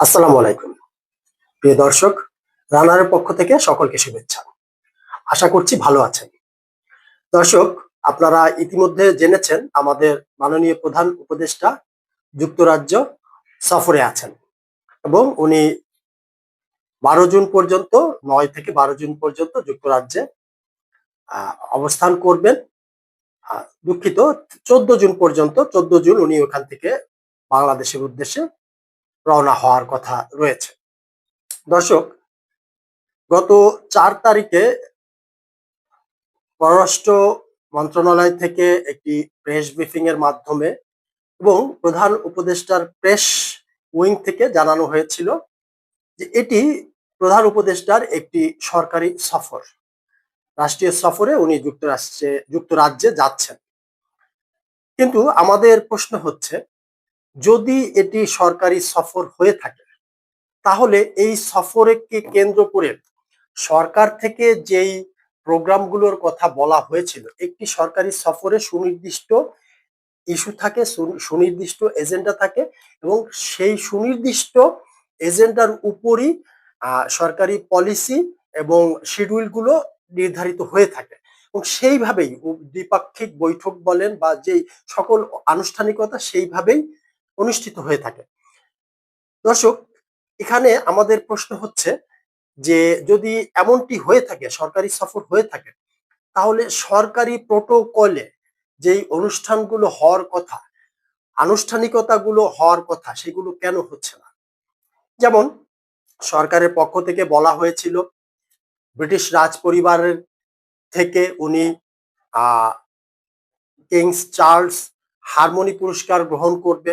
আসসালামু আলাইকুম। প্রিয় দর্শক, রানারের পক্ষ থেকে সকলকে শুভেচ্ছা। আশা করছি ভালো আছেন। দর্শক, আপনারা ইতিমধ্যে জেনেছেন আমাদের মাননীয় প্রধান উপদেষ্টা যুক্তরাজ্য সফরে আছেন এবং উনি বারো জুন পর্যন্ত, নয় থেকে বারো জুন পর্যন্ত যুক্তরাজ্যে অবস্থান করবেন। দুঃখিত, চোদ্দ জুন পর্যন্ত, চোদ্দ জুন উনি ওখান থেকে বাংলাদেশের উদ্দেশ্যে রওনা হওয়ার কথা রয়েছে। দর্শক, গত চার তারিখে পররাষ্ট্র মন্ত্রণালয় থেকে একটি প্রেস ব্রিফিং এর মাধ্যমে এবং প্রধান উপদেষ্টার প্রেস উইং থেকে জানানো হয়েছিল যে এটি প্রধান উপদেষ্টার একটি সরকারি সফর। রাষ্ট্রীয় সফরে উনি যুক্তরাষ্ট্রে, যুক্তরাজ্যে যাচ্ছেন। কিন্তু আমাদের প্রশ্ন হচ্ছে যদি এটি সরকারি সফর হয়ে থাকে, তাহলে এই সফরকে কেন্দ্র করে সরকার থেকে যেই প্রোগ্রামগুলোর কথা বলা হয়েছিল, একটি সরকারি সফরে সুনির্দিষ্ট ইস্যু থাকে সুনির্দিষ্ট এজেন্ডা থাকে এবং সেই সুনির্দিষ্ট এজেন্ডার উপরই সরকারি পলিসি এবং শিডিউলগুলো নির্ধারিত হয়ে থাকে। এবং সেইভাবেই দ্বিপাক্ষিক বৈঠক বলেন বা যেই সকল আনুষ্ঠানিকতা সেইভাবেই অনুষ্ঠিত হয়ে থাকে। দর্শক, এখানে আমাদের প্রশ্ন হচ্ছে যে, যদি এমনটি হয়ে থাকে, সরকারি সফর হয়ে থাকে, তাহলে সরকারি প্রোটোকলে যেই অনুষ্ঠানগুলো হওয়ার কথা, আনুষ্ঠানিকতাগুলো হওয়ার কথা, সেগুলো কেন হচ্ছে না? যেমন, সরকারের পক্ষ থেকে বলা হয়েছিল, ব্রিটিশ রাজ পরিবারের থেকে উনি কিংস চার্লস হারমোনি পুরস্কার গ্রহণ করবে।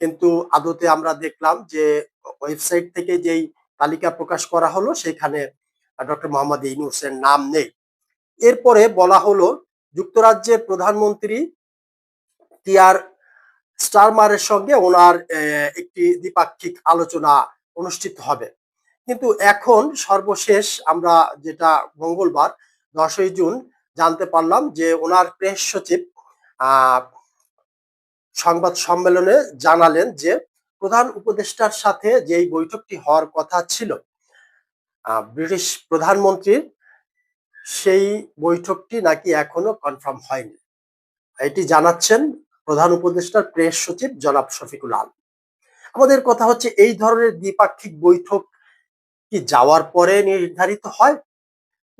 কিন্তু আদতে আমরা দেখলাম যে, ওয়েবসাইট থেকে যেই তালিকা প্রকাশ করা হলো, সেখানে ডক্টর মোহাম্মদ ইউনুসের নাম নেই। এরপরে বলা হলো যুক্তরাজ্যের প্রধানমন্ত্রী টিআর স্টারমারের সঙ্গে ওনার একটি দ্বিপাক্ষিক আলোচনা অনুষ্ঠিত হবে। কিন্তু এখন সর্বশেষ আমরা যেটা মঙ্গলবার, দশই জুন, জানতে পারলাম যে, ওনার প্রেস সচিব সংবাদ সম্মেলনে জানালেন যে প্রধান উপদেষ্টার সাথে যেই বৈঠকটি হওয়ার কথা ছিল ব্রিটিশ প্রধানমন্ত্রীর, সেই বৈঠকটি নাকি এখনও কনফার্ম হয়নি। এটি জানাচ্ছেন প্রধান উপদেষ্টার প্রেস সচিব জনাব শফিকুল আলম। আমাদের কথা হচ্ছে এই ধরনের দ্বিপাক্ষিক বৈঠক কি যাওয়ার পরে নির্ধারিত হয়,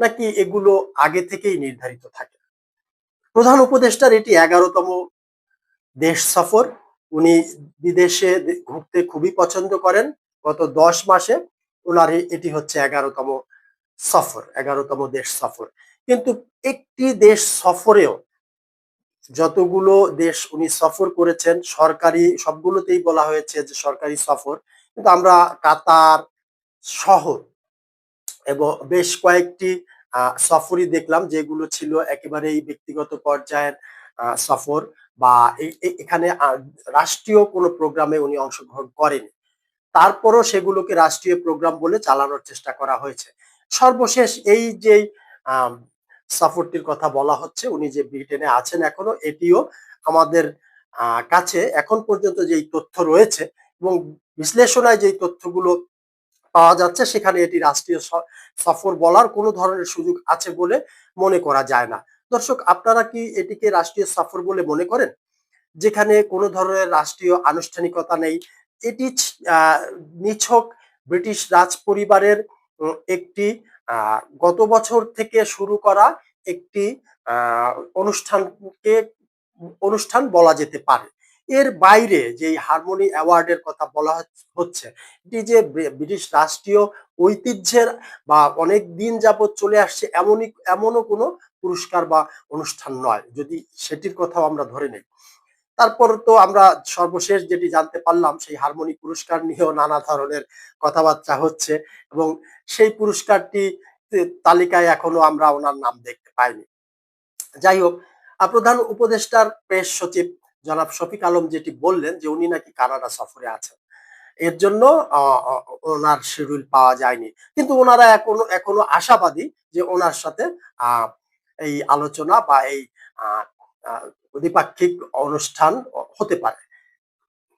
নাকি এগুলো আগে থেকেই নির্ধারিত থাকে? প্রধান উপদেষ্টার এটি এগারোতম দেশ সফর। উনি বিদেশে ঘুরতে খুবই পছন্দ করেন। গত দশ মাসে ওনার এটি হচ্ছে এগারোতম সফর, এগারোতম দেশ সফর। কিন্তু একটি দেশ সফরেও যতগুলো দেশ উনি সফর করেছেন, সরকারি সবগুলোতেই বলা হয়েছে যে সরকারি সফর। কিন্তু আমরা কাতার শহর এবং বেশ কয়েকটি সফরই দেখলাম যেগুলো ছিল একেবারেই ব্যক্তিগত পর্যায়ের সফর। বা এখানে রাষ্ট্রীয় কোনো প্রোগ্রামে উনি অংশগ্রহণ করেনি। তারপরও সেগুলোকে রাষ্ট্রীয় প্রোগ্রাম বলে চালানোর চেষ্টা করা হয়েছে। সর্বশেষ এই যে সফরটির কথা বলা হচ্ছে, উনি যে ব্রিটেনে আছেন এখনও, এটিও আমাদের কাছে এখন পর্যন্ত যেই তথ্য রয়েছে এবং বিশ্লেষণায় যেই তথ্যগুলো পাওয়া যাচ্ছে, সেখানে এটি রাষ্ট্রীয় সফর বলার কোনো ধরনের সুযোগ আছে বলে মনে করা যায় না। দর্শক, আপনারা কি এটিকে রাষ্ট্রীয় সফর বলে মনে করেন? যেখানে কোনো ধরনের রাষ্ট্রীয় আনুষ্ঠানিকতা নেই। এটি নিছক ব্রিটিশ রাজ পরিবারের একটি গত বছর থেকে শুরু করা একটি অনুষ্ঠানকে, অনুষ্ঠান বলা যেতে পারে। এর বাইরে যে হারমোনি অ্যাওয়ার্ডের কথা বলা হচ্ছে, এটি যে ব্রিটিশ রাষ্ট্রীয় ঐতিহ্যের বা অনেক দিন যাবৎ চলে আসছে এমনই, এমনও কোনো পুরস্কার বা অনুষ্ঠান নয়, যদি সেটির কথাও আমরা ধরে নেই। তারপর তো আমরা সর্বশেষ যেটি জানতে পারলাম, সেই হারমোনি পুরস্কার নিয়েও নানা ধরনের কথাবার্তা হচ্ছে এবং সেই পুরস্কারটি তালিকায় এখনও আমরা ওনার নাম দেখতে পাইনি। যাই হোক প্রধান উপদেষ্টার প্রেস সচিব জনাব শফিক আলম যেটি বললেন যে উনি নাকি কানাডা সফরে আছেন। এর জন্য ওনার শিডিউল পাওয়া যায়নি। কিন্তু ওনারা এখনও এখনও আশাবাদী যে ওনার সাথে এই আলোচনা বা এই দ্বিপাক্ষিক অনুষ্ঠান হতে পারে।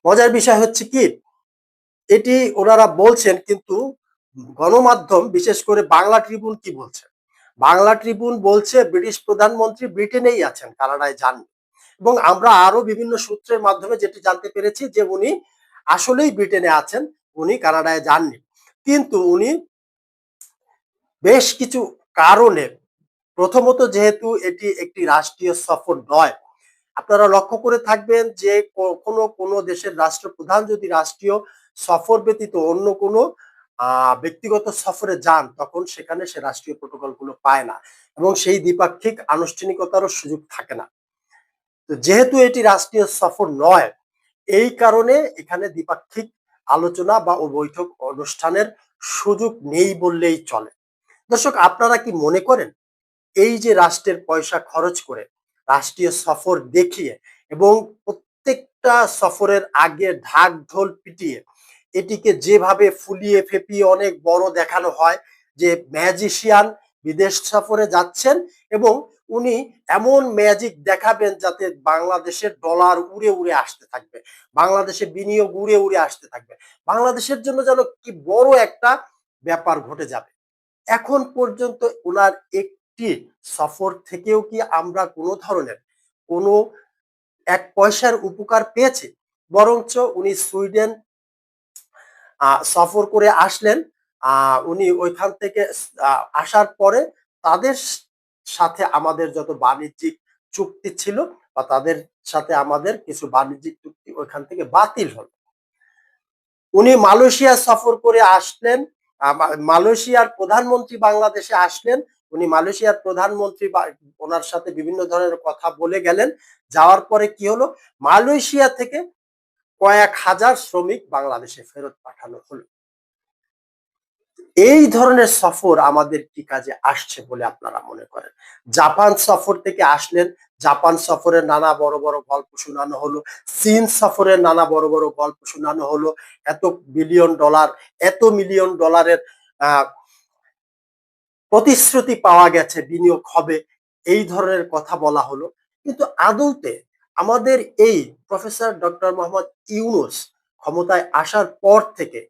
মজার বিষয় হচ্ছে কি, এটি ওনারা বলছেন কিন্তু গণমাধ্যম, বিশেষ করে বাংলা ট্রিবিউন কি বলছে? বাংলা ট্রিবিউন বলছে, ব্রিটিশ প্রধানমন্ত্রী ব্রিটেনেই আছেন, কানাডায় যাননি। এবং আমরা আরও বিভিন্ন সূত্রের মাধ্যমে যেটি জানতে পেরেছি যে উনি আসলেই ব্রিটেনে আছেন, উনি কানাডায় যাননি। কিন্তু উনি বেশ কিছু কারণে, প্রথমত যেহেতু এটি একটি রাষ্ট্রীয় সফর নয়, আপনারা লক্ষ্য করে থাকবেন যে কোনো কোনো দেশের রাষ্ট্রপ্রধান যদি রাষ্ট্রীয় সফর ব্যতীত অন্য কোনো ব্যক্তিগত সফরে যান, তখন সেখানে সে রাষ্ট্রীয় প্রোটোকলগুলো পায় না এবং সেই দ্বিপাক্ষিক আনুষ্ঠানিকতারও সুযোগ থাকে না। তো যেহেতু এটি রাষ্ট্রীয় সফর নয়, এই কারণে এখানে দ্বিপাক্ষিক আলোচনা বা বৈঠক অনুষ্ঠানের সুযোগ নেই বললেই চলে। দর্শক, আপনারা কি মনে করেন এই যে রাষ্ট্রের পয়সা খরচ করে রাষ্ট্রীয় সফর দেখিয়ে এবং প্রত্যেকটা সফরের আগে ঢাক ঢোল পিটিয়ে এটিকে যেভাবে ফুলিয়ে ফেপিয়ে অনেক বড় দেখানো হয় যে ম্যাজিশিয়ান বিদেশ সফরে যাচ্ছেন এবং উনি এমন ম্যাজিক দেখাবেন যাতে বাংলাদেশের ডলার উড়ে উড়ে আসতে থাকবে বাংলাদেশে বিনিয়োগ উড়ে উড়ে আসতে থাকবে। বাংলাদেশের জন্য যেন কি বড় একটা ব্যাপার ঘটে যাবে। এখন পর্যন্ত ওনার একটি সফর থেকেও কি আমরা কোনো ধরনের কোনো এক পয়সার উপকার পেয়েছি? বরঞ্চ উনি সুইডেন সফর করে আসলেন। উনি ওইখান থেকে আসার পরে তাদের সাথে আমাদের যত বাণিজ্যিক চুক্তি ছিল বা তাদের সাথে আমাদের কিছু বাণিজ্যিক চুক্তি ওইখান থেকে বাতিল হলো। উনি মালয়েশিয়া সফর করে আসলেন মালয়েশিয়ার প্রধানমন্ত্রী বাংলাদেশে আসলেন, উনি মালয়েশিয়ার প্রধানমন্ত্রী ওনার সাথে বিভিন্ন ধরনের কথা বলে গেলেন, যাওয়ার পরে কি হলো? মালয়েশিয়া থেকে কয়েক হাজার শ্রমিক বাংলাদেশে ফেরত পাঠানো হলো। এই ধরনের সফর আমাদের কি কাজে আসছে বলে আপনারা মনে করেন। জাপান সফর থেকে আসলেন, জাপান সফরের নানা বড় বড় গল্প শোনানো হলো, চীন সফরের নানা বড় বড় গল্প শোনানো হলো, এত বিলিয়ন ডলার এত মিলিয়ন ডলারের প্রতিশ্রুতি পাওয়া গেছে বিনিয়োগ হবে, এই ধরনের কথা বলা হলো। কিন্তু আদৌতে আমাদের এই প্রফেসর ডক্টর মোহাম্মদ ইউনুস ক্ষমতায় আসার পর থেকে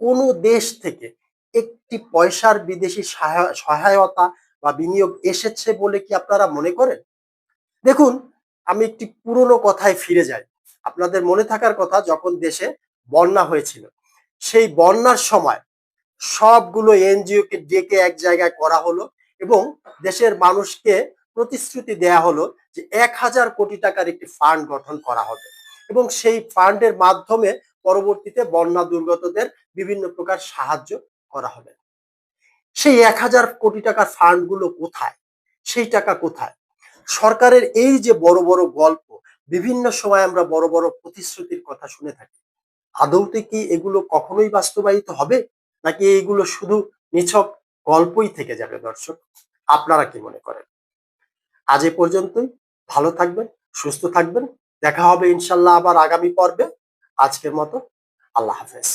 কোন দেশ থেকে একটি পয়সার বিদেশি সহায়- সহায়তা বা বিনিয়োগ এসেছে বলে কি আপনারা মনে করেন? দেখুন, আমি একটি পুরনো কথায় ফিরে যাই। আপনাদের মনে থাকার কথা, যখন দেশে বন্যা হয়েছিল, সেই বন্যার সময় সবগুলো এনজিও কে ডেকে এক জায়গায় করা হলো এবং দেশের মানুষকে প্রতিশ্রুতি দেয়া হলো যে এক হাজার কোটি টাকার একটি ফান্ড গঠন করা হবে এবং সেই ফান্ডের মাধ্যমে পরবর্তীতে বন্যা দুর্গতদের বিভিন্ন প্রকার সাহায্য করা হবে। সেই এক হাজার কোটি টাকার ফান্ডগুলো কোথায়? সেই টাকা কোথায়? সরকারের এই যে বড় বড় গল্প, বিভিন্ন সময় আমরা বড় বড় প্রতিশ্রুতির কথা শুনে থাকি। আদৌতে কি এগুলো কখনোই বাস্তবায়িত হবে? নাকি এইগুলো শুধু নিছক গল্পই থেকে যাবে দর্শক? আপনারা কি মনে করেন? আজ এ পর্যন্তই। ভালো থাকবেন, সুস্থ থাকবেন। দেখা হবে ইনশাল্লাহ আবার আগামী পর্বে। আজকের মতো আল্লাহ হাফেজ।